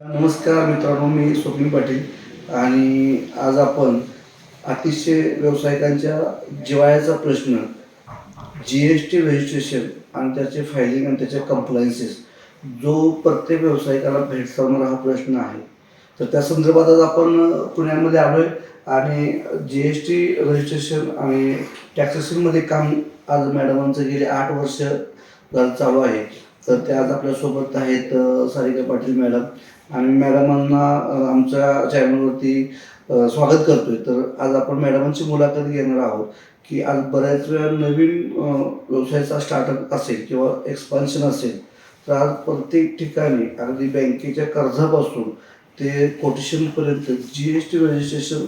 नमस्कार मित्रांनो मी स्वप्नील पाटील आणि आज आपण अतिशय व्यावसायिकांच्या जिवाळ्याचा प्रश्न जी एस टी रजिस्ट्रेशन आणि त्याचे फायलिंग आणि त्याचे कंप्लायन्सेस जो प्रत्येक व्यावसायिकाला भेडसावणारा हा प्रश्न आहे. तर त्या संदर्भात आज आपण पुण्यामध्ये आलो आहे आणि जी एस टी रजिस्ट्रेशन आणि टॅक्सेशनमध्ये काम आज मॅडमांचं गेले आठ वर्ष चालू आहे. तर ते आज आपल्यासोबत आहेत सारिका पाटील मॅडम. आम्ही मॅडमांना आमच्या चॅनलवरती स्वागत करतोय. तर आज आपण मॅडमांची मुलाखत घेणार आहोत की आज बऱ्याच वेळा नवीन व्यवसायाचा स्टार्टअप असेल किंवा एक्सपान्शन असेल तर आज प्रत्येक ठिकाणी अगदी बँकेच्या कर्जापासून ते कोटेशनपर्यंत G S T registration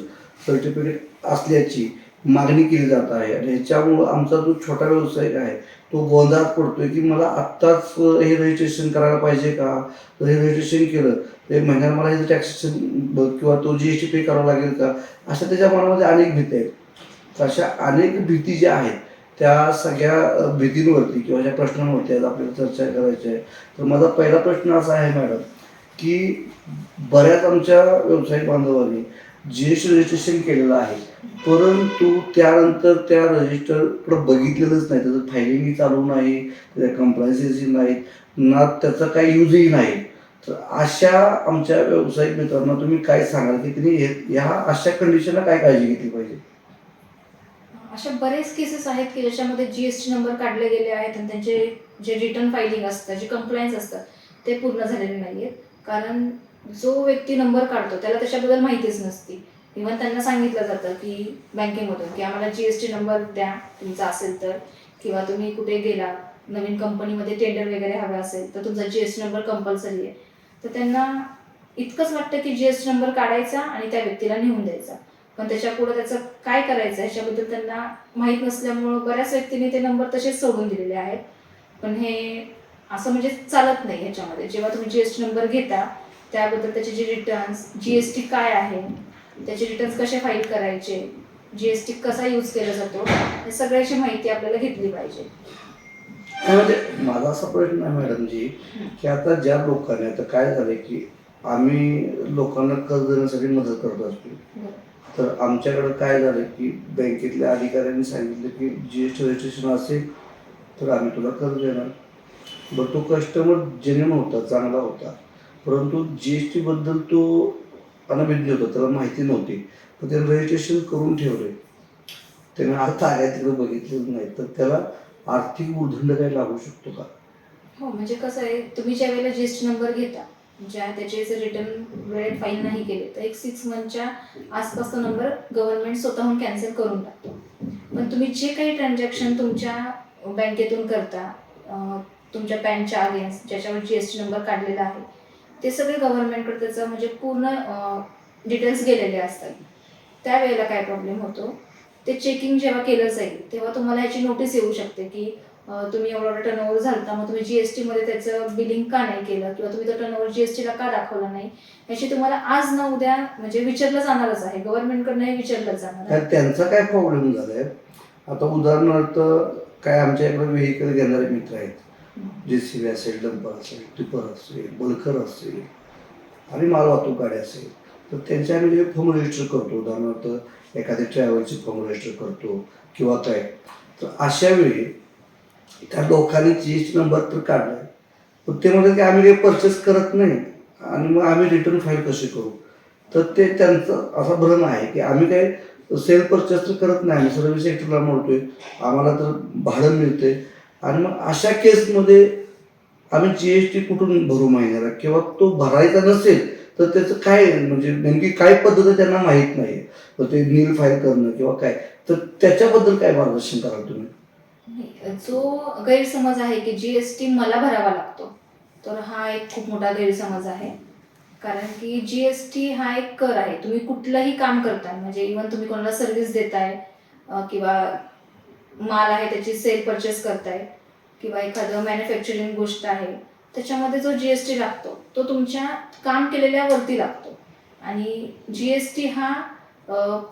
certificate असल्याची मागणी केली जात आहे. आणि ह्याच्यामुळं आमचा जो छोटा व्यावसायिक आहे तो गोंधळात पडतोय की मला आत्ताच हे रजिस्ट्रेशन करायला पाहिजे का? तर हे रजिस्ट्रेशन केलं तर एक महिन्यात मला हे टॅक्सेशन किंवा तो जी एस टी पे करावा लागेल का? अशा त्याच्या मनामध्ये अनेक भीती आहेत. तर अशा अनेक भीती ज्या आहेत त्या सगळ्या भीतींवरती किंवा ज्या प्रश्नांवरती आज आपल्याला चर्चा करायची आहे. तर माझा पहिला प्रश्न असा आहे मॅडम की बऱ्याच आमच्या व्यावसायिक बांधवांनी जी एस टी रजिस्ट्रेशन केलेलं आहे. परंतु त्यानंतर त्या रजिस्टरकडे बघितलेलंच नाही. त्याचं फायलिंगही चालू नाही त्याच्या कम्प्लायन्सेसही नाहीत ना त्याचा काही युजही नाही. तर अशा आमच्या व्यावसायिक मित्रांना तुम्ही काय सांगाल की त्यांनी ह्या अशा कंडिशनला काय काळजी घेतली पाहिजे? अशा बरेच केसेस आहेत की ज्याच्यामध्ये जीएसटी नंबर काढले गेले आहेत आणि त्यांचे जे रिटर्न फायलिंग असतं जे कंप्लायन्स असतं ते पूर्ण झालेले नाही आहेत कारण जो व्यक्ती नंबर काढतो त्याला त्याच्याबद्दल माहितीच नसती. इव्हन त्यांना सांगितलं जातं की बँकेमधून की आम्हाला जीएसटी नंबर द्या तुमचा असेल तर. किंवा तुम्ही कुठे गेला नवीन कंपनीमध्ये टेंडर वगैरे हवं असेल तर तुमचा जीएसटी नंबर कंपल्सरी आहे. तर त्यांना इतकंच वाटतं की जीएसटी नंबर काढायचा आणि त्या व्यक्तीला नेऊन द्यायचा. पण त्याच्यापुढे त्याचं काय करायचं ह्याच्याबद्दल त्यांना माहीत नसल्यामुळं बऱ्याच व्यक्तींनी ते नंबर तसेच सोडून दिलेले आहेत. पण हे असं म्हणजे चालत नाही ह्याच्यामध्ये. जेव्हा तुम्ही जीएसटी नंबर घेता त्याबद्दल त्याचे जे रिटर्न्स जीएसटी काय आहे त्याचे रिटर्न्स कसे फाईल करायचे? जीएसटी कसा यूज केला जातो? हे सगळ्याची माहिती आपल्याला घेतली पाहिजे. म्हणजे माझा असा प्रश्न आहे मॅडमजी की आता ज्या लोकांनी आता काय झालंय की आम्ही लोकांना कर्ज देण्यासाठी मदत करत असतो. तर आमच्याकडे काय झालं की बँकेतल्या अधिकाऱ्यांनी सांगितलं की जी एस टी रजिस्ट्रेशन असेल तर आम्ही तुला कर्ज देणार. बरं तो कस्टमर जेन्युन होता चांगला होता. परंतु जी एस टीबद्दल तो अनभिज्ञ होतं त्याला माहिती नव्हती. पण त्याने रजिस्ट्रेशन करून ठेवले त्याने अर्थ आल्या तिकडे बघितलेलं नाही. तर त्याला आर्थिक उर्दंड काही लागू शकतो का? हो म्हणजे कसं आहे तुम्ही ज्या वेळेला जीएसटी नंबर घेता ज्या त्याचे जर रिटर्न वेळेत फाईल नाही केले तर एक सिक्स मंथच्या आसपास तो नंबर गव्हर्नमेंट स्वतःहून कॅन्सल करून टाकतो. पण तुम्ही जे काही ट्रान्झॅक्शन तुमच्या बँकेतून करता तुमच्या पॅनच्या अगेन्स्ट ज्याच्यावर जी एस टी नंबर काढलेला आहे ते सगळे गव्हर्नमेंटकडे त्याचं म्हणजे पूर्ण डिटेल्स गेलेले असतात. त्यावेळेला काय प्रॉब्लेम होतो? ते चेकिंग जेव्हा केलं जाईल तेव्हा तुम्हाला याची नोटीस येऊ शकते की तुम्ही एवढा टर्नओव्हर झाला झालता मग तुम्ही जीएसटी मध्ये त्याचं बिलिंग का नाही केलं? किंवा तुम्ही तो जी एस जीएसटीला का दाखवला नाही? याची तुम्हाला आज ना उद्या म्हणजे विचारलं जाणारच आहे. गव्हर्नमेंटकडनंही विचारलं जाणार त्यांचा काय प्रॉब्लेम झालाय? आता उदाहरणार्थ काय आमच्या इकडे व्हेकल घेणारे मित्र आहेत. जे सी बी असेल डंपर असेल टिपर असेल बलकर असेल आणि मालवाहतूक गाडी असेल. तर त्यांच्या आम्ही जे फॉर्म रजिस्टर करतो उदाहरणार्थ एखाद्या ट्रॅव्हलची फॉर्म रजिस्टर करतो किंवा काय तर अशा वेळी त्या लोकांनी जी एस टी नंबर तर काढलाय. पण ते म्हणतात की आम्ही काही परचेस करत नाही आणि मग आम्ही रिटर्न फाईल कशी करू? तर ते त्यांचं असा भ्रम आहे की आम्ही काय सेल परचेस तर करत नाही आम्ही सर्व्हिस सेक्टरला म्हणतोय आम्हाला तर भाडं मिळते आणि मग अशा केसमध्ये आम्ही जी एस टी कुठून भरू महिन्याला? किंवा तो भरायचा नसेल तर त्याचं काय म्हणजे नेमकी काय पद्धत त्यांना माहीत नाही. तर ते नील फाईल करणं किंवा काय तर त्याच्याबद्दल काय मार्गदर्शन कराल तुम्ही? जो गैरसमज आहे की जीएसटी मला भरावा लागतो तर हा एक खूप मोठा गैरसमज आहे. कारण की जीएसटी हा एक कर आहे. तुम्ही कुठलंही काम करताय म्हणजे इव्हन तुम्ही कोणाला सर्व्हिस देताय किंवा माल आहे त्याची सेल परचेस करताय किंवा एखादं मॅन्युफॅक्चरिंग गोष्ट आहे त्याच्यामध्ये जो जी एस टी लागतो तो तुमच्या काम केलेल्यावरती लागतो. आणि जी एस टी हा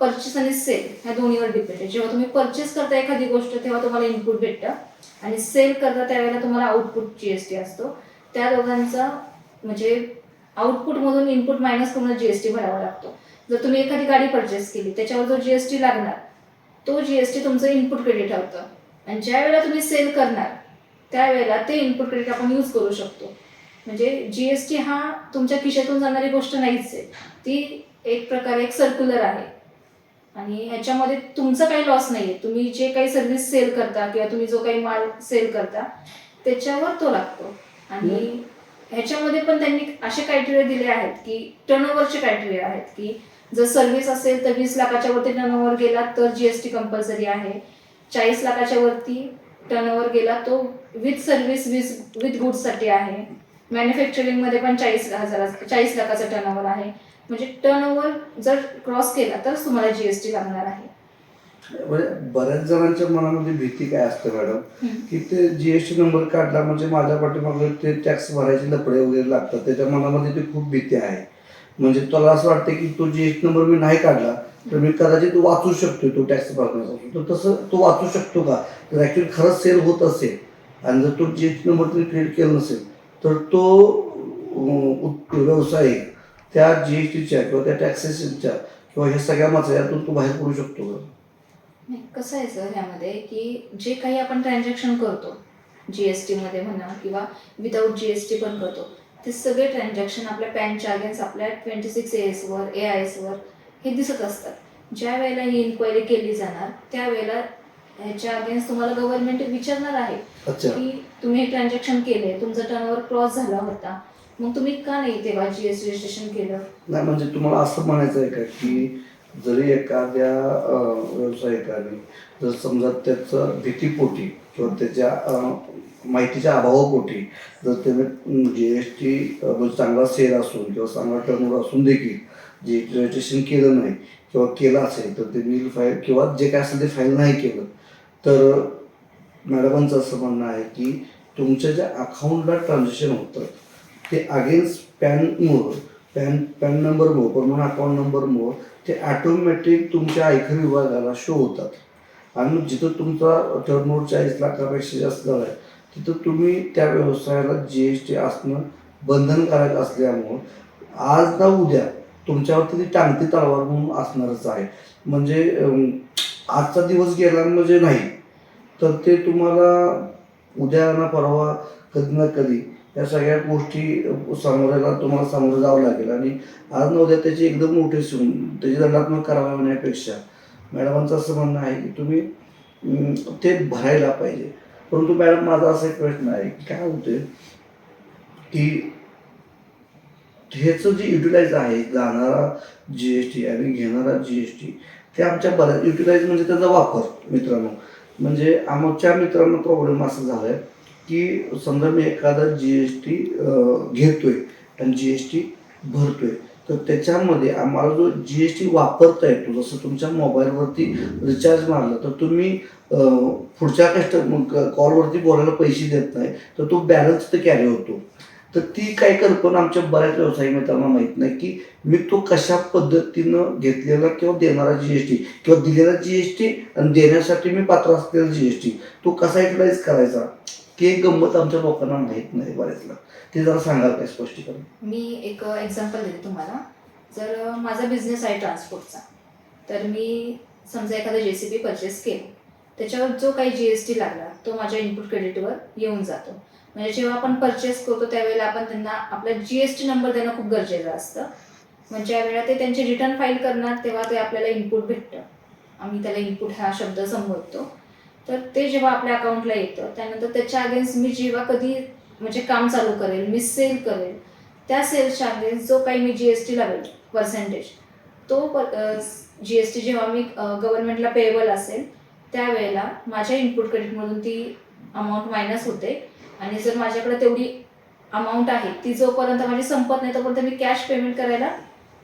परचेस आणि सेल ह्या दोन्हीवर डिपेंड आहे. जेव्हा तुम्ही परचेस करता एखादी गोष्ट तेव्हा तुम्हाला इनपुट भेटतं. आणि सेल करता त्यावेळेला तुम्हाला आउटपुट जी एस टी असतो. त्या दोघांचा म्हणजे आउटपुटमधून इनपुट मायनस करून टी भरावा लागतो. जर तुम्ही एखादी गाडी परचेस केली त्याच्यावर जो जी एस टी लागणार तो जीएसटी तुमचं इनपुट क्रेडिट होतं आणि ज्या वेळेला तुम्ही सेल करणार त्यावेळेला ते इनपुट क्रेडिट आपण यूज करू शकतो. म्हणजे जीएसटी हा तुमच्या खिशातून जाणारी गोष्ट नाहीच आहे. ती एक प्रकारे एक सर्क्युलर आहे. आणि ह्याच्यामध्ये तुमचं काही लॉस नाही आहे तुम्ही जे काही सर्व्हिस सेल करता किंवा तुम्ही जो काही माल सेल करता त्याच्यावर तो लागतो. आणि ह्याच्यामध्ये पण त्यांनी असे क्रायटेरिया दिले आहेत की टर्नओव्हरचे क्रायटेरिया आहेत की जर सर्व्हिस असेल तर वीस लाखाच्या वरती टर्नओव्हर गेला तर जीएसटी कंपल्सरी आहे. चाळीस लाखाच्या वरती टर्नओव्हर गेला तो विथ सर्व्हिस विथ विथ गुड्ससाठी आहे. मॅन्युफॅक्चरिंगमध्ये पण चाळीस हजार चाळीस लाखाचा टर्नओव्हर आहे. म्हणजे टर्नओव्हर जर क्रॉस केला तरच तुम्हाला जीएसटी लागणार आहे. म्हणजे बऱ्याच जणांच्या मनामध्ये भीती काय असते मॅडम. की ते जीएसटी नंबर काढला म्हणजे माझ्या पाठीमागे ते टॅक्स भरायचे लपडे वगैरे लागतात. त्याच्या मनामध्ये ती खूप भीती आहे. म्हणजे तुला असं वाटतं की तो एक नंबर मी नाही काढला तर मी कदाचित वाचू शकतो तो टॅक्स भरण्यापासून तर तसं तो वाचू शकतो का? जर ॲक्च्युली खरंच सेल होत असेल आणि जर तो जी जीएसटी नंबर तुम्ही क्रिएट केला नसेल तर तो व्यवसाय त्या जी एस टीच्या किंवा त्या टॅक्सेशनच्या किंवा ह्या सगळ्या मचायातून तो बाहेर पडू शकतो का? नाही कसं आहे सर ह्यामध्ये की जे काही आपण ट्रान्झॅक्शन करतो जी एस टीमध्ये म्हणा किंवा विदाऊट जी एस टी पण करतो ते सगळे ट्रान्झॅक्शन आपल्या पॅनच्या अगेन्स्ट आपल्या ट्वेंटी सिक्स ए एसवर ए आय एसवर हे दिसत असतात. ज्या वेळेला ही इन्क्वायरी केली जाणार त्यावेळेला ह्याच्या अगेन्स्ट तुम्हाला गव्हर्नमेंट विचारणार आहे की तुम्ही हे ट्रान्झॅक्शन केले तुमचा टर्नओव्हर क्रॉस झाला होता. मग तुम्ही का नाही तेव्हा जी एस रजिस्ट्रेशन केलं? नाही म्हणजे तुम्हाला असं म्हणायचं आहे का की जरी एखाद्या व्यावसायिकाने जर समजा त्याचं भीतीपोटी किंवा त्याच्या माहितीच्या अभावापोटी जर त्याने जी एस टी म्हणजे चांगला सेल असून किंवा चांगला टर्नओव्हर असून देखील जे रजिस्ट्रेशन केलं नाही किंवा केलं असेल तर ते नील फाईल किंवा जे काय असेल ते फाईल नाही केलं तर मॅडमांचं असं म्हणणं आहे की तुमच्या ज्या अकाउंटला ट्रान्झॅक्शन होतं ते अगेन्स्ट पॅनमुळं पॅन पॅन नंबरमुळं पण म्हणून अकाउंट नंबरमुळं ते ॲटोमॅटिक तुमच्या आयकर विभागाला शो होतात. आणि जिथं तुमचा टर्नओव्हर चाळीस लाखापेक्षा जास्त झाला आहे तिथं तुम्ही त्या व्यवसायाला जी एस टी असणं बंधनकारक असल्यामुळं आज ना उद्या तुमच्यावरती ती टांगती तलवार म्हणून असणारच आहे. म्हणजे आजचा दिवस गेला म्हणजे नाही तर ते तुम्हाला उद्या ना परवा कधी ना कधी या सगळ्या गोष्टी सामोऱ्याला तुम्हाला सामोरं जावं लागेल. आणि आज ना उद्या त्याची एकदम मोठी सून त्याची दंडात्मक कारवाई होण्यापेक्षा मॅडमांचं असं म्हणणं आहे की तुम्ही ते भरायला पाहिजे. परंतु मॅडम माझा असा एक प्रश्न आहे की काय होते की ह्याचं जे युटिलाइज आहे जाणारा जी एस टी आणि घेणारा जी एस टी ते आमच्या बऱ्याच युटिलाइज म्हणजे त्याचा वापर मित्रांनो. म्हणजे आमच्या मित्रांना प्रॉब्लेम असा झाला आहे की समजा मी एखादा जी एस टी घेतोय आणि जी एस टी भरतोय. तर त्याच्यामध्ये आम्हाला जो जी एस टी वापरता येतो जसं तुमच्या मोबाईलवरती रिचार्ज मारला तर तुम्ही पुढच्या कस्टमर कॉलवरती बोलायला पैसे देत नाही तर तो बॅलन्स तर कॅरी होतो. तर ती काय कल्पना आमच्या बऱ्याच व्यावसायिक मित्रांना माहीत नाही की मी तो कशा पद्धतीनं घेतलेला किंवा देणारा जी एस टी किंवा दिलेला जी एस टी आणि देण्यासाठी मी पात्र असलेला जी एस टी तो कसा युटिलाइज करायचा? ते गंमत आमच्या लोकांना माहीत नाही बऱ्याचला ते जरा सांगाल काय स्पष्टीकरण? मी एक एक्झाम्पल देते तुम्हाला. जर माझा बिझनेस आहे ट्रान्सपोर्टचा तर मी समजा एखादा जे सी बी परचेस केलं त्याच्यावर जो काही जी एस टी लागला तो माझ्या इनपुट क्रेडिटवर येऊन जातो. म्हणजे जेव्हा आपण परचेस करतो त्यावेळेला आपण त्यांना आपला जी एस टी नंबर देणं खूप गरजेचं असतं. म्हणजे ज्या ते त्यांचे रिटर्न फाईल करणार तेव्हा ते आपल्याला इनपुट भेटतं. आम्ही त्याला इनपुट हा शब्द संबोधतो. तर ते जेव्हा आपल्या अकाउंटला येतं त्यानंतर त्याच्या अगेन्स्ट मी जेव्हा कधी म्हणजे काम चालू करेल मी सेल करेल त्या सेल्सच्या अगेन्स्ट जो काही मी जी एस टी लावेल पर्सेंटेज तो जी एस टी जेव्हा मी गव्हर्नमेंटला पेएबल असेल त्यावेळेला माझ्या इनपुट क्रेडिटमधून ती अमाऊंट मायनस होते. आणि जर माझ्याकडे तेवढी अमाऊंट आहे ती जोपर्यंत माझी संपत नाही तोपर्यंत मी कॅश पेमेंट करायला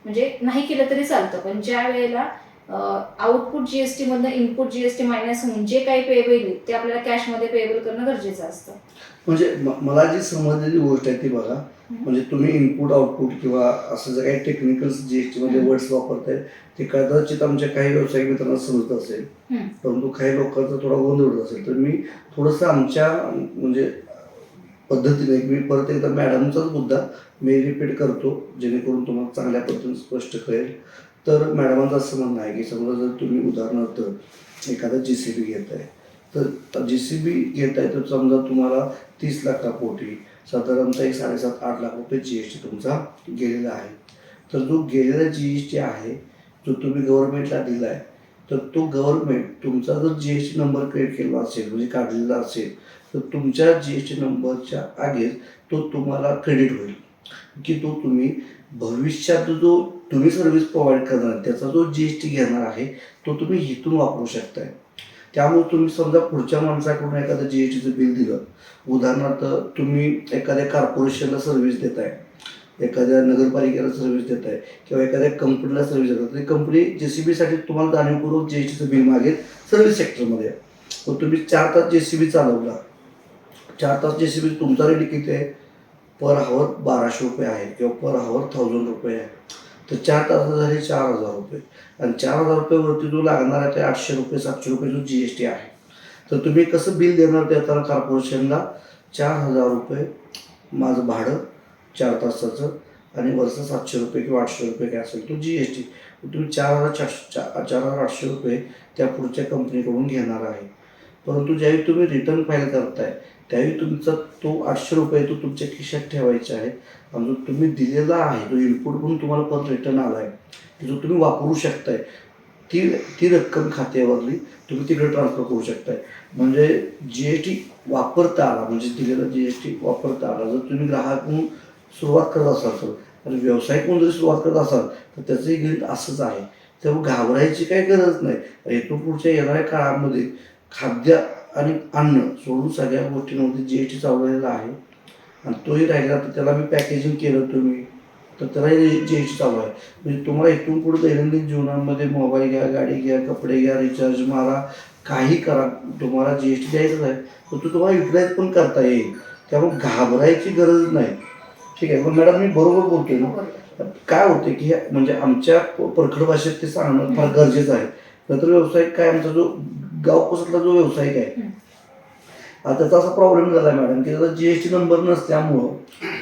म्हणजे नाही केलं तरी चालतं. पण ज्या वेळेला output G S टीमधनं input G S T minus होऊन जे काही येईल ते आपल्याला कॅशमध्ये पेएबल करणं गरजेचं असतं. म्हणजे मला जी समजलेली गोष्ट आहे ती बघा. म्हणजे तुम्ही इनपुट आउटपुट किंवा असं जे काही टेक्निकल जी एस टीमध्ये हम्म. वर्ड्स वापरताय ते कदाचित आमच्या काही व्यावसायिक मित्रांना समजत असेल. परंतु काही लोकांचा थोडा गोंधळ असेल. तर मी थोडंसं आमच्या म्हणजे पद्धतीने मी परत एकदा मॅडमचाच मुद्दा मी रिपीट करतो जेणेकरून तुम्हाला चांगल्या पद्धतीने स्पष्ट कळेल. तर मॅडमांचं असं म्हणणं आहे की समजा जर तुम्ही उदाहरणार्थ एखादा जी सी बी घेत आहे तर जी सी बी घेत आहे तर समजा तुम्हाला तीस लाखापोटी साधारणतः एक साडेसात आठ लाख रुपये जी एस टी तुमचा गेलेला आहे. तर जो गेलेला जी एस टी आहे जो तुम्ही गव्हर्नमेंटला दिला आहे तर तो गव्हर्नमेंट तुमचा जर G S T number create केला असेल म्हणजे काढलेला असेल तर तुमच्या जी एस टी नंबरच्या आगेच तो तुम्हाला क्रेडिट होईल. की तो तुम्ही भविष्यात जो तुम्ही सर्व्हिस प्रोव्हाइड करणार त्याचा जो जी एस टी घेणार आहे तो तुम्ही इथून वापरू शकताय. त्यामुळे तुम्ही समजा पुढच्या माणसाकडून एखादं जी एस टीचं बिल दिलं उदाहरणार्थ तुम्ही एखाद्या कॉर्पोरेशनला सर्व्हिस देताय एखाद्या नगरपालिकेला सर्व्हिस देताय किंवा एखाद्या कंपनीला सर्व्हिस देतात तर कंपनी जे सी बीसाठी तुम्हाला जाणीवपूर्वक जी एस टीचं बिल मागेल सर्व्हिस सेक्टरमध्ये मग तुम्ही चार तास जे सी बी चालवला. चार तास जे सी बी तुमचा रेट किती आहे? पर हावर बाराशे रुपये आहे किंवा पर हावर थाउजंड रुपये आहे. तर चार तासाचं झाले चार हजार रुपये. आणि चार हजार रुपयेवरती जो लागणार आहे ते आठशे रुपये सातशे रुपये जो जी एस टी आहे तर तुम्ही कसं बिल देणार देताना कॉर्पोरेशनला चार हजार रुपये माझं भाडं चार तासाचं आणि वर्ष सातशे रुपये किंवा आठशे रुपये काय असेल तो जी एस टी तुम्ही चार हजार चारशे चार चार हजार आठशे रुपये त्या पुढच्या कंपनीकडून घेणार आहे. परंतु ज्यावेळी तुम्ही रिटर्न फाईल करताय त्यावेळी तुमचा तो आठशे रुपये तो तुमच्या खिशात ठेवायचा आहे. आणि जो तुम्ही दिलेला आहे तो इनपुट म्हणून तुम्हाला परत रिटर्न आला आहे. जो तुम्ही वापरू शकताय ती ती रक्कम खात्यावरली तुम्ही तिकडे ट्रान्सफर करू शकताय. म्हणजे जी एस टी वापरता आला म्हणजे दिलेला जी एस टी वापरता आला. जर तुम्ही ग्राहक म्हणून सुरुवात करत असाल तर आणि व्यावसायिक म्हणून जरी सुरुवात करत असाल तर त्याचंही गणित असंच आहे. त्यामुळे घाबरायची काही गरज नाही. इथून पुढच्या येणाऱ्या काळामध्ये खाद्य आणि अन्न सोडून सगळ्या गोष्टींमध्ये जी एस टी चालवलेला आहे. आणि तोही राहिला तर त्याला मी पॅकेजिंग केलं तुम्ही. तर त्यालाही जी एस टी चालू आहे. म्हणजे तुम्हाला इथून पुढे दैनंदिन जीवनामध्ये मोबाईल घ्या गाडी घ्या कपडे घ्या रिचार्ज मारा काही करा. तुम्हाला जी एस टी द्यायचं आहे. तर तो तुम्हाला युटिलाइज पण करता येईल. त्यामुळे घाबरायची गरज नाही. ठीक आहे. पण मॅडम मी बरोबर बोलतोय ना? काय होते की म्हणजे आमच्या प- परखड भाषेत ते सांगणं फार गरजेचं आहे. नंतर व्यावसायिक काय आमचा जो गाव कोसातला जो व्यावसायिक आहे. आता त्याचा असा प्रॉब्लेम झाला मॅडम की त्याचा जीएसटी नंबर नसल्यामुळं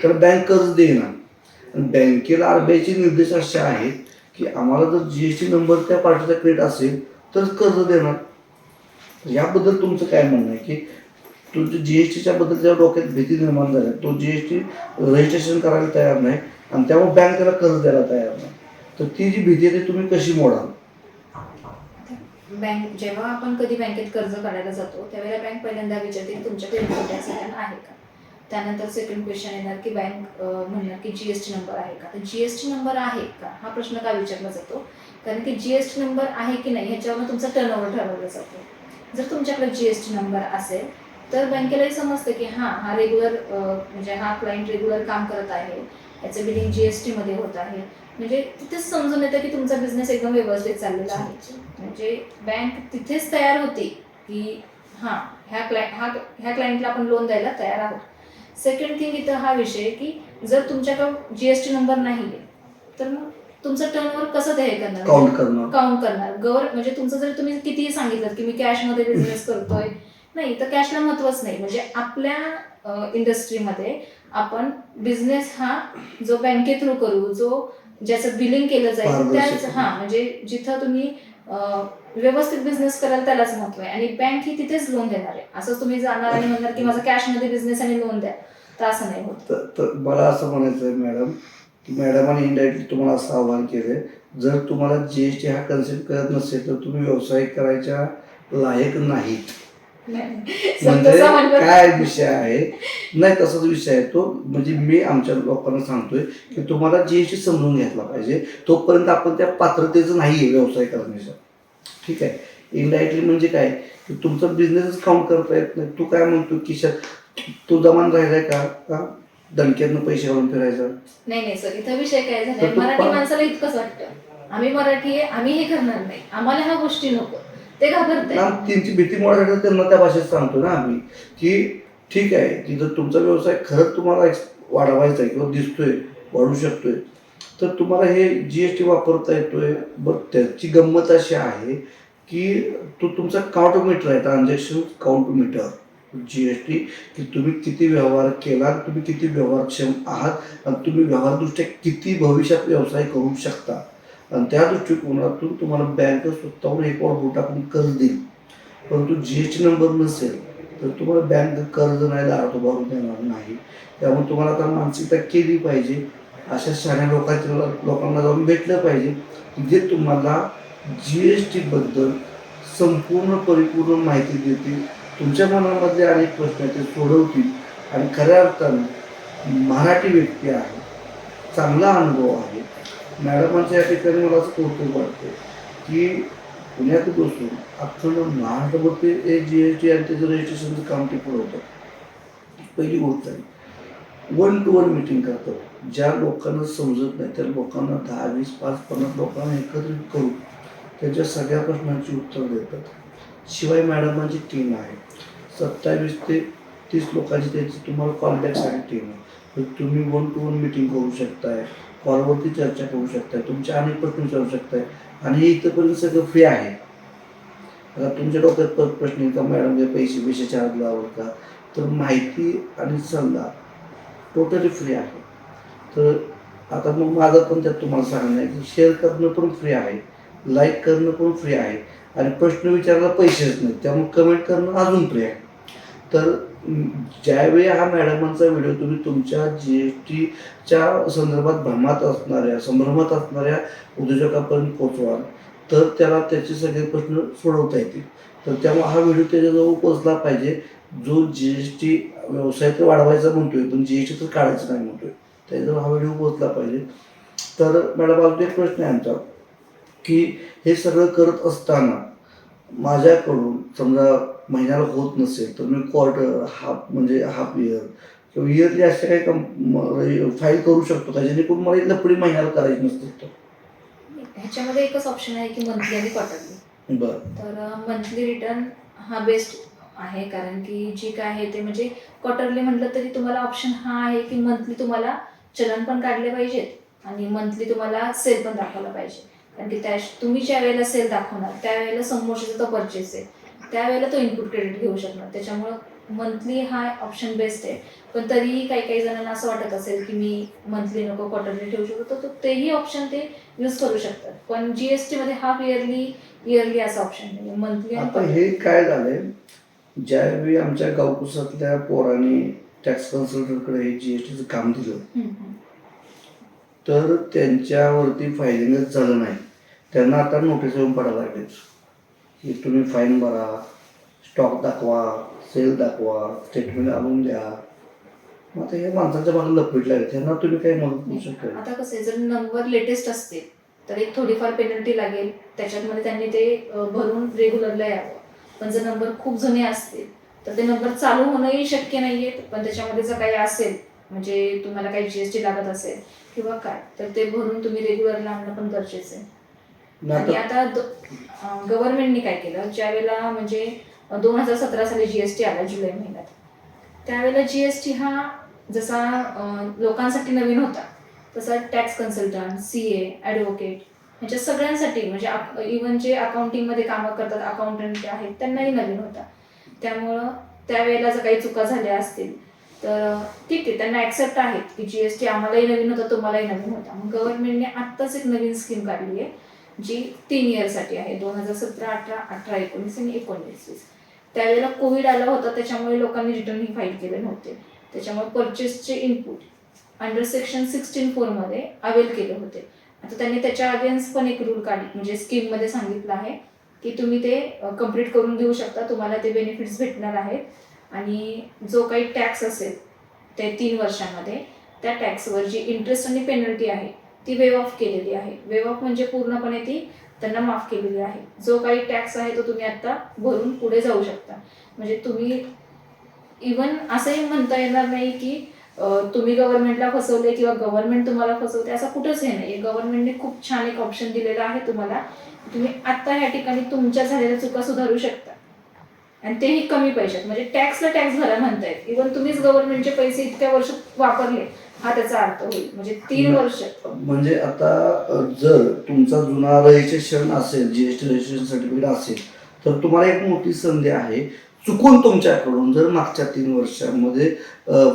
तर बँक कर्ज देणार आणि बँकेला आरबीआयचे निर्देश असे आहेत की आम्हाला जर जीएसटी नंबर त्या पार्टीचा क्रेडिट असेल तरच कर्ज देणार. याबद्दल तुमचं काय म्हणणं आहे की तुमच्या जीएसटीच्या बद्दल ज्या डोक्यात भीती निर्माण झाल्या तो जीएसटी रजिस्ट्रेशन करायला तयार नाही आणि त्यामुळे बँक त्याला कर्ज द्यायला तयार नाही. तर ती जी भीती आहे ती तुम्ही कशी मोडाल? बँक जेव्हा आपण कधी बँकेत कर्ज काढायला जातो त्यावेळेला बँक पहिल्यांदा विचारते की तुमच्याकडे इन्कम टॅक्स आहे का? त्यानंतर सेकंड क्वेश्चन येणार की बँक म्हणणार की जी एस टी नंबर आहे का? तर जी एस टी नंबर आहे का? हा प्रश्न का विचारला जातो? कारण की जी एस टी नंबर आहे की नाही ह्याच्यावर तुमचा टर्नओव्हर ठरवला जातो. जर तुमच्याकडे जी एस टी नंबर असेल तर बँकेलाही समजतं की हां हा रेग्युलर म्हणजे हा क्लायंट रेग्युलर काम करत आहे. याचं बिलिंग एस टीमध्ये होत आहे. म्हणजे तिथेच समजून येतं की तुमचा बिझनेस एकदम व्यवस्थित चाललेला आहे. म्हणजे बँक तिथेच तयार होती की हां ह्या क्लाय हा ह्या क्लायंटला आपण लोन द्यायला तयार आहोत. सेकंड थिंग इथं हा विषय की जर तुमच्याकडं जी एस टी नंबर नाही आहे तर मग तुमचं टर्नओव्हर कसं ते हे करणार? काउंट करणं काउंट करणार. गवर म्हणजे तुमचं जर तुम्ही कितीही सांगितलं की मी कॅशमध्ये बिझनेस करतोय नाही तर कॅशला महत्वच नाही. म्हणजे आपल्या इंडस्ट्रीमध्ये आपण बिझनेस हा जो बँके थ्रू करू जो ज्याचं बिलिंग केलं जाईल. त्याच हा म्हणजे जिथं तुम्ही व्यवस्थित बिझनेस कराल त्यालाच महत्त्व आहे. आणि बँक ही तिथेच लोन देणार आहे. असंच तुम्ही जाणार आणि म्हणणार की माझा कॅशमध्ये बिझनेस आणि लोन द्या. तर असं नाही होत. तर मला असं म्हणायचं आहे मॅडम की मॅडमाने इनडायरेक्टली तुम्हाला असं आवाहन केलं जर तुम्हाला जी एस टी हा कन्सेप्ट कळत नसेल तर तुम्ही व्यवसाय करायच्या लायक नाहीत. म्हणजे काय विषय आहे? नाही तसाच विषय आहे तो. म्हणजे मी आमच्या लोकांना सांगतोय की तुम्हाला जी एस टी समजून घेतला पाहिजे. तोपर्यंत आपण त्या पात्रतेचं नाही आहे व्यवसाय करण्याचं. ठीक आहे? इनडायरेक्टली म्हणजे काय? की तुमचा बिझनेसच काउंट करता येत नाही तू काय म्हणतो किशात तू जमान राहिलाय का? का? दणक्यातनं पैसे घालून फिरायचा? नाही नाही सर. इथं विषय काय झालाय? तू मराठी माणसाला इतकंच वाटतं. आम्ही मराठी आहे आम्ही हे करणार नाही. आम्हाला ह्या गोष्टी नको. ते घाबरते ना त्यांची भीती मोडायसाठी त्यांना त्या भाषेत सांगतो ना आम्ही की ठीक आहे की जर तुमचा व्यवसाय खरंच तुम्हाला वाढवायचा आहे किंवा दिसतोय वाढू शकतोय तर तुम्हाला हे जी एस टी वापरता येतोय. बरं त्याची गंमत अशी आहे की तो तुमचा काउंट मीटर आहे transaction count meter G S T की तुम्ही किती व्यवहार केला तुम्ही किती व्यवहारक्षम आहात आणि तुम्ही व्यवहारदृष्ट्या किती भविष्यात व्यवसाय करू शकता. आणि त्या दृष्टिकोनातून तुम्हाला बँक स्वतःहून एक वर बोट टाकून कर्ज देईल. परंतु जी एस टी नंबर नसेल तर तुम्हाला बँक कर्ज नाही दारात भरून देणार नाही. त्यामुळे तुम्हाला आता मानसिकता केली पाहिजे. अशा शहाण्या लोकांच्या लोकांना जाऊन भेटलं पाहिजे जे तुम्हाला जी एस टीबद्दल संपूर्ण परिपूर्ण माहिती देतील. तुमच्या मनामधले अनेक प्रश्न ते सोडवतील. आणि खऱ्या अर्थानं मराठी व्यक्ती आहे चांगला अनुभव आहे. मॅडमांच्या या ठिकाणी मला असं कौतुक वाटतं की पुण्यात बसून अख्खंड महाराष्ट्रभर ते जी एस टी आणि त्याचं रजिस्ट्रेशनचं काम ते पुरवतात पहिली गोष्ट आहे वन टू वन मिटिंग करतात ज्या लोकांना समजत नाही त्या लोकांना दहा वीस पाच पन्नास लोकांना एकत्रित करून त्यांच्या सगळ्या प्रश्नांची उत्तर देतात. शिवाय मॅडमांची टीम आहे. सत्तावीस ते तीस लोकांची त्यांची तुम्हाला कॉन्टॅक्टसाठी टीम आहे. तुम्ही वन टू वन मिटिंग करू शकताय. कॉलवरती चर्चा करू शकताय तुमचे अनेक प्रश्न विचारू शकताय आणि हे इथंपर्यंत सगळं फ्री आहे. आता तुमच्या डोक्यात परत प्रश्न येईल का मॅडम पैसे पैसे चार्ज लावत का? तर माहिती आणि सल्ला टोटली फ्री आहे. तर आता मग माझं पण त्यात तुम्हाला सांगणं आहे की शेअर करणं पण फ्री आहे लाईक करणं पण फ्री आहे आणि प्रश्न विचारायला पैसेच नाहीत. त्यामुळे कमेंट करणं अजून फ्री आहे. तर ज्यावेळी हा मॅडमांचा व्हिडिओ तुम्ही तुमच्या जी एस टीच्या संदर्भात भ्रमात असणाऱ्या संभ्रमात असणाऱ्या उद्योजकापर्यंत पोचवाल तर त्याला त्याचे सगळे प्रश्न सोडवता येतील. तर त्यामुळे हा व्हिडिओ त्याच्याजवळ पोचला पाहिजे. जो जी एस टी व्यवसाय तर वाढवायचा म्हणतोय पण जी एस टी तर काढायचं नाही म्हणतोय त्याच्याजवळ हा व्हिडिओ पोचला पाहिजे. तर मॅडम अजून एक प्रश्न आहे आमचा की हे सगळं करत असताना माझ्याकडून समजा महिन्याला होत नसेल तर मी क्वार्टर हाफ म्हणजे हाफ इयर किंवा इयरली अशा काही कम फाईल करू शकतो का? जेणेकरून मला इथलं पुढे महिन्याला करायची नसते ह्याच्यामध्ये एकच ऑप्शन आहे की मंथली आणि क्वार्टरली बरं. तर मंथली रिटर्न हा बेस्ट आहे कारण की जी काय आहे ते म्हणजे क्वार्टरली म्हटलं तरी तुम्हाला ऑप्शन हा आहे की मंथली तुम्हाला चलन पण काढले पाहिजेत आणि मंथली तुम्हाला सेल पण दाखवला पाहिजे. कारण की त्या तुम्ही ज्या वेळेला सेल दाखवणार त्यावेळेला समोरच्याचा तो परचेस आहे. त्यावेळेला तो इनपुट क्रेडिट घेऊ शकणार. त्याच्यामुळं मंथली हा ऑप्शन बेस्ट आहे. पण तरीही काही काही जणांना असं वाटत असेल की मी मंथली नको क्वार्टरली ठेवू शकतो तर तेही ऑप्शन ते यूज करू शकतात. पण जीएसटी मध्ये हाफ इयरली इयरली असा ऑप्शन नाही. मंथली आता हे काय झालंय? ज्यावेळी आमच्या गावकुसातल्या पोरांनी टॅक्स कन्सल्टंटकडे हे जी एस टीचं काम दिलं. तर त्यांच्यावरती फायलिंगच झालं नाही. त्यांना आता नोटीस येऊन पडायला लागलेच की तुम्ही फाईन भरा स्टॉक दाखवा सेल दाखवा स्टेटमेंट आणून द्या. मग आता हे माणसाच्या मागे लपीट लागले त्यांना तुम्ही काही मदत करू शकता आता कसं आहे जर नंबर लेटेस्ट असतील तर एक थोडीफार पेनल्टी लागेल. त्याच्यामध्ये त्यांनी ते अ, भरून रेग्युलरला यावं. पण जर नंबर खूप जुने असतील तर ते नंबर चालू होणंही शक्य नाहीये. पण त्याच्यामध्ये जर काही असेल म्हणजे तुम्हाला काही जीएसटी लागत असेल किंवा काय तर ते भरून तुम्ही रेग्युलरला आणणं पण गरजेचं आहे. आणि आता गव्हर्नमेंटने काय केलं? ज्यावेळेला म्हणजे दोन हजार सतरा साली जीएसटी आला जुलै महिन्यात. त्यावेळेला जीएसटी हा जसा लोकांसाठी नवीन होता तसा tax consultant C A advocate ह्याच्या सगळ्यांसाठी म्हणजे इवन जे अकाउंटिंगमध्ये कामं करतात अकाउंटंट आहेत त्यांनाही नवीन होता. त्यामुळं त्यावेळेला जर काही चुका झाल्या असतील तर ठीक आहे त्यांना ॲक्सेप्ट आहेत की जीएसटी आम्हालाही नवीन होता तुम्हालाही नवीन होता. मग गव्हर्नमेंटने आत्ताच एक नवीन स्कीम काढली आहे. जी तीन इयरसाठी आहे. दोन हजार सतरा अठरा अठरा एकोणीस आणि एकोणीस वीस त्यावेळेला कोविड आला होता त्याच्यामुळे लोकांनी रिटर्न ही फाईल केले नव्हते. त्याच्यामुळे परचेसचे इनपुट अंडर सेक्शन सिक्स्टीन फोरमध्ये अवेल केले होते. आता त्यांनी त्याच्या अगेन्स्ट पण एक रूल काढली म्हणजे स्कीममध्ये सांगितलं आहे की तुम्ही ते कंप्लीट करून देऊ शकता. तुम्हाला ते बेनिफिट्स भेटणार आहेत. आणि जो काही टॅक्स असेल ते तीन वर्षामध्ये त्या टॅक्सवर जी इंटरेस्ट आणि पेनल्टी आहे ती वेव ऑफ केलेली आहे. वेव ऑफ म्हणजे पूर्णपणे ती त्यांना माफ केलेली आहे. जो काही टॅक्स आहे तो तुम्ही आता भरून पुढे जाऊ शकता. म्हणजे तुम्ही इवन असंही म्हणता येणार नाही की तुम्ही गव्हर्नमेंटला फसवले किंवा गव्हर्नमेंट तुम्हाला फसवते असं कुठंच हे नाही. गव्हर्नमेंटने खूप छान एक ऑप्शन दिलेला आहे तुम्हाला. तुम्ही आत्ता ह्या ठिकाणी तुमच्या झालेल्या चुका सुधारू शकता. आणि तेही कमी पैशात. म्हणजे टॅक्सला टॅक्स भरा म्हणतायत. इवन तुम्हीच गव्हर्नमेंटचे पैसे इतक्या वर्ष वापरले हा त्याचा अर्थ होईल. म्हणजे तीन. वर्ष. म्हणजे आता जर तुमचा जुना रजिस्ट्रेशन असेल G S T registration certificate असेल तर तुम्हाला एक मोठी संधी आहे. चुकून तुमच्याकडून जर मागच्या तीन वर्षामध्ये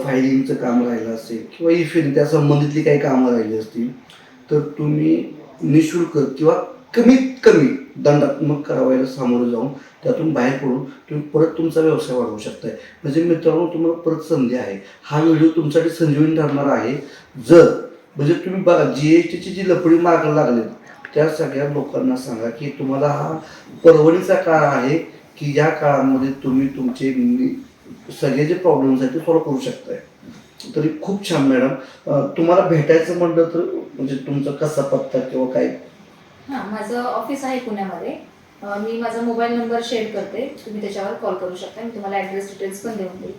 फायलिंगचं काम राहिलं असेल किंवा इफिन त्या संबंधितली काही कामं राहिली असतील तर तुम्ही निशुल्क किंवा कमीत कमी दंडात्मक कारवाईला सामोरं जाऊन त्यातून बाहेर पडून तुम्ही परत तुमचा व्यवसाय वाढवू शकताय. म्हणजे मित्रांनो तुम्हाला परत संधी आहे. हा व्हिडिओ तुमच्यासाठी संजीवनी ठरणार आहे. जर म्हणजे तुम्ही बघा जी एस टीची जी लपडी मागायला लागली त्या सगळ्या लोकांना सांगा की तुम्हाला हा परवणीचा काळ आहे की या काळामध्ये तुम्ही तुमचे सगळे जे प्रॉब्लेम्स आहेत ते सॉल्व्ह करू शकताय. तरी खूप छान मॅडम तुम्हाला भेटायचं म्हणलं तर म्हणजे तुमचा कसा पत्ता किंवा काय? हां माझं ऑफिस आहे पुण्यामध्ये. मी माझा मोबाईल नंबर शेअर करते. तुम्ही त्याच्यावर कॉल करू शकता. मी तुम्हाला ॲड्रेस डिटेल्स पण देऊन देईल.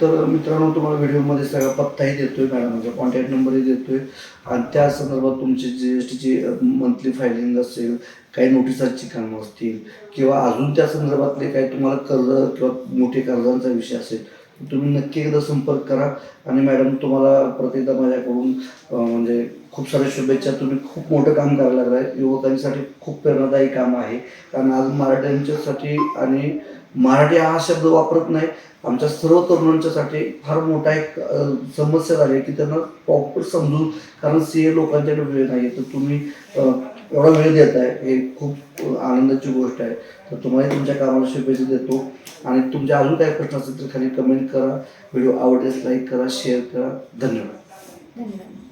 तर मित्रांनो तुम्हाला व्हिडिओमध्ये सगळा पत्ताही देतोय मॅडमचा कॉन्टॅक्ट नंबरही देतोय. आणि त्या संदर्भात तुमची जी एस टीची मंथली फायलिंग असेल काही नोटिसांची कामं असतील किंवा अजून त्या संदर्भातले काही तुम्हाला कर्ज किंवा मोठे कर्जांचा विषय असेल तर तुम्ही नक्की एकदा संपर्क करा. आणि मॅडम तुम्हाला प्रत्येकदा माझ्याकडून म्हणजे खूप साऱ्या शुभेच्छा. तुम्ही खूप मोठं काम करायला लागलाय. युवकांसाठी खूप प्रेरणादायी काम आहे. कारण आज मराठ्यांच्यासाठी आणि मराठी हा शब्द वापरत नाही आमच्या सर्व तरुणांच्यासाठी फार मोठा एक समस्या झाली आहे की त्यांना प्रॉपर समजून कारण सी ए लोकांच्याकडे वेळ नाही तर तुम्ही एवढा वेळ देत आहे हे खूप आनंदाची गोष्ट आहे. तर तुम्हाला तुमच्या कामाला शुभेच्छा देतो. आणि तुमचे अजून काही प्रश्न असेल तर खाली कमेंट करा. व्हिडिओ आवडल्यास लाईक करा शेअर करा. धन्यवाद. धन्यवाद.